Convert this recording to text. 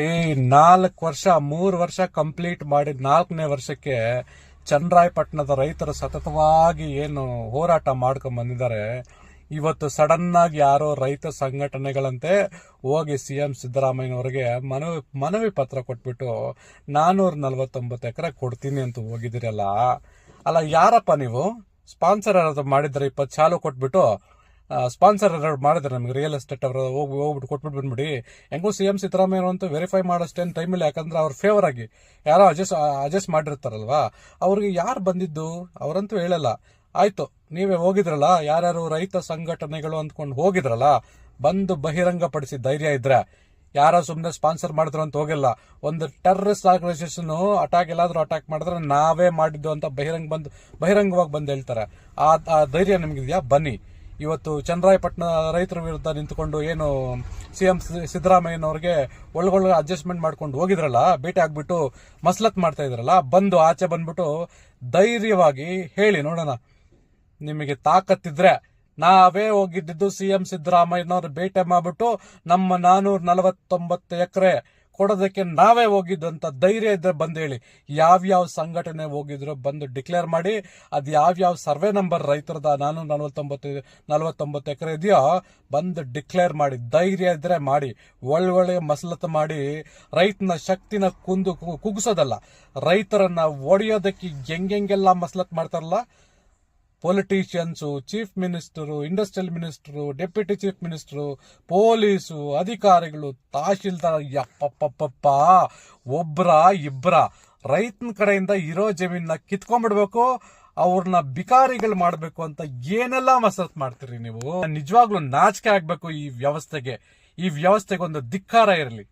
ಈ ನಾಲ್ಕು ವರ್ಷ, ಮೂರು ವರ್ಷ ಕಂಪ್ಲೀಟ್ ಮಾಡಿದ ನಾಲ್ಕನೇ ವರ್ಷಕ್ಕೆ ಚನ್ನರಾಯಪಟ್ಟಣದ ರೈತರು ಸತತವಾಗಿ ಏನು ಹೋರಾಟ ಮಾಡ್ಕೊಂಡ್ ಬಂದಿದ್ದಾರೆ. ಇವತ್ತು ಸಡನ್ ಆಗಿ ಯಾರೋ ರೈತ ಸಂಘಟನೆಗಳಂತೆ ಹೋಗಿ ಸಿ ಎಂ ಸಿದ್ದರಾಮಯ್ಯನವರಿಗೆ ಮನವಿ ಮನವಿ ಪತ್ರ ಕೊಟ್ಬಿಟ್ಟು ನಾನೂರ ನಲ್ವತ್ತೊಂಬತ್ತು ಎಕರೆ ಕೊಡ್ತೀನಿ ಅಂತ ಹೋಗಿದ್ದೀರಲ್ಲ. ಅಲ್ಲ, ಯಾರಪ್ಪ ನೀವು? ಸ್ಪಾನ್ಸರ್ ಯಾರಾದ್ರೂ ಮಾಡಿದ್ರೆ ಇಪ್ಪತ್ತು ಚಾಲು ಕೊಟ್ಬಿಟ್ಟು ಸ್ಪಾನ್ಸರ್ ಮಾಡಿದ್ರೆ ನಮಗೆ ರಿಯಲ್ ಎಸ್ಟೇಟ್ ಅವರು ಹೋಗಿ ಹೋಗ್ಬಿಟ್ಟು ಕೊಟ್ಬಿಟ್ಟು ಬಂದ್ಬಿಡಿ. ಹೆಂಗೂ ಸಿ ಎಂ ಸಿದ್ದರಾಮಯ್ಯ ಅಂತೂ ವೆರಿಫೈ ಮಾಡೋಷ್ಟೇನು ಟೈಮ್ ಇಲ್ಲ. ಯಾಕಂದ್ರೆ ಅವ್ರ ಫೇವರ್ ಆಗಿ ಯಾರೋ ಅಡ್ಜಸ್ಟ್ ಅಡ್ಜಸ್ಟ್ ಮಾಡಿರ್ತಾರಲ್ವಾ? ಅವ್ರಿಗೆ ಯಾರು ಬಂದಿದ್ದು? ಅವರಂತೂ ಹೇಳಲ್ಲ. ಆಯ್ತು, ನೀವೇ ಹೋಗಿದ್ರಲ್ಲ? ಯಾರ್ಯಾರು ರೈತ ಸಂಘಟನೆಗಳು ಅಂದ್ಕೊಂಡು ಹೋಗಿದ್ರಲ್ಲ? ಬಂದು ಬಹಿರಂಗ ಪಡಿಸಿ ಧೈರ್ಯ ಇದ್ರೆ. ಯಾರೋ ಸುಮ್ಮನೆ ಸ್ಪಾನ್ಸರ್ ಮಾಡಿದ್ರು ಅಂತ ಹೋಗಿಲ್ಲ. ಒಂದು ಟೆರರಿಸ್ಟ್ ಆರ್ಗನೈಸೇಷನ್ ಅಟ್ಯಾಕ್ ಎಲ್ಲಾದರೂ ಅಟ್ಯಾಕ್ ಮಾಡಿದ್ರೆ ನಾವೇ ಮಾಡಿದ್ದು ಅಂತ ಬಹಿರಂಗ ಬಂದು, ಬಹಿರಂಗವಾಗಿ ಬಂದು ಹೇಳ್ತಾರೆ. ಆ ಆ ಧೈರ್ಯ ನಿಮಗಿದೆಯಾ? ಬನ್ನಿ. ಇವತ್ತು ಚನ್ನರಾಯಪಟ್ಟಣ ರೈತರ ವಿರುದ್ಧ ನಿಂತುಕೊಂಡು ಏನು ಸಿ ಎಂ ಸಿದ್ದರಾಮಯ್ಯನವ್ರಿಗೆ ಒಳಗೊಳಗೆ ಅಡ್ಜಸ್ಟ್ಮೆಂಟ್ ಮಾಡ್ಕೊಂಡು ಹೋಗಿದ್ರಲ್ಲ, ಭೇಟಿ ಆಗ್ಬಿಟ್ಟು ಮಸ್ಲತ್ ಮಾಡ್ತಾ ಇದ್ರಲ್ಲ, ಬಂದು ಆಚೆ ಬಂದ್ಬಿಟ್ಟು ಧೈರ್ಯವಾಗಿ ಹೇಳಿ ನೋಡೋಣ. ನಿಮಗೆ ತಾಕತ್ತಿದ್ರೆ ನಾವೇ ಹೋಗಿದ್ದಿದ್ದು ಸಿ ಎಂ ಸಿದ್ದರಾಮಯ್ಯನವ್ರು ಭೇಟಿ ಮಾಡ್ಬಿಟ್ಟು ನಮ್ಮ ನಾನೂರ ನಲವತ್ತೊಂಬತ್ತು ಎಕರೆ ಕೊಡೋದಕ್ಕೆ ನಾವೇ ಹೋಗಿದ್ದು ಅಂತ ಧೈರ್ಯ ಇದ್ರೆ ಬಂದು ಹೇಳಿ. ಯಾವ್ಯಾವ ಸಂಘಟನೆ ಹೋಗಿದ್ರು ಬಂದು ಡಿಕ್ಲೇರ್ ಮಾಡಿ, ಅದು ಯಾವ್ಯಾವ ಸರ್ವೆ ನಂಬರ್ ರೈತರದ ನಾನು ನಲವತ್ತೊಂಬತ್ತು ನಲವತ್ತೊಂಬತ್ತು ಎಕರೆ ಇದೆಯೋ, ಬಂದು ಡಿಕ್ಲೇರ್ ಮಾಡಿ, ಧೈರ್ಯ ಇದ್ರೆ ಮಾಡಿ, ಒಳ್ಳೊಳ್ಳೆ ಮಸಲತ್ತು ಮಾಡಿ ರೈತನ ಶಕ್ತಿನ ಕುಂದು ಕುಗ್ಸೋದಲ್ಲ. ರೈತರನ್ನ ಒಡೆಯೋದಕ್ಕೆ ಹೆಂಗೆಂಗೆಲ್ಲ ಮಸಲತ್ ಮಾಡ್ತಾರಲ್ಲ politicians chief minister industrial minister deputy chief minister police ಅಧಿಕಾರಿಗಳು ತಹಶೀಲ್ದಾರ್, ಯಪ್ಪಪ್ಪಪ್ಪ, ಒಬ್ರ, ಇಬ್ರ. ರೈತನ ಕಡೆಯಿಂದ ಇರೋ ಜಮೀನ ಕಿತ್ಕೊಂಡ್ಬಿಡ್ಬೇಕು, ಅವ್ರನ್ನ ಬಿಕಾರಿಗಳು ಮಾಡಬೇಕು ಅಂತ ಏನೆಲ್ಲ ಮಸರತ್ ಮಾಡ್ತೀರಿ ನೀವು? ನಿಜವಾಗ್ಲೂ ನಾಚಿಕೆ ಆಗ್ಬೇಕು ಈ ವ್ಯವಸ್ಥೆಗೆ. ಈ ವ್ಯವಸ್ಥೆಗೆ ಒಂದು ಧಿಕ್ಕಾರ ಇರಲಿ.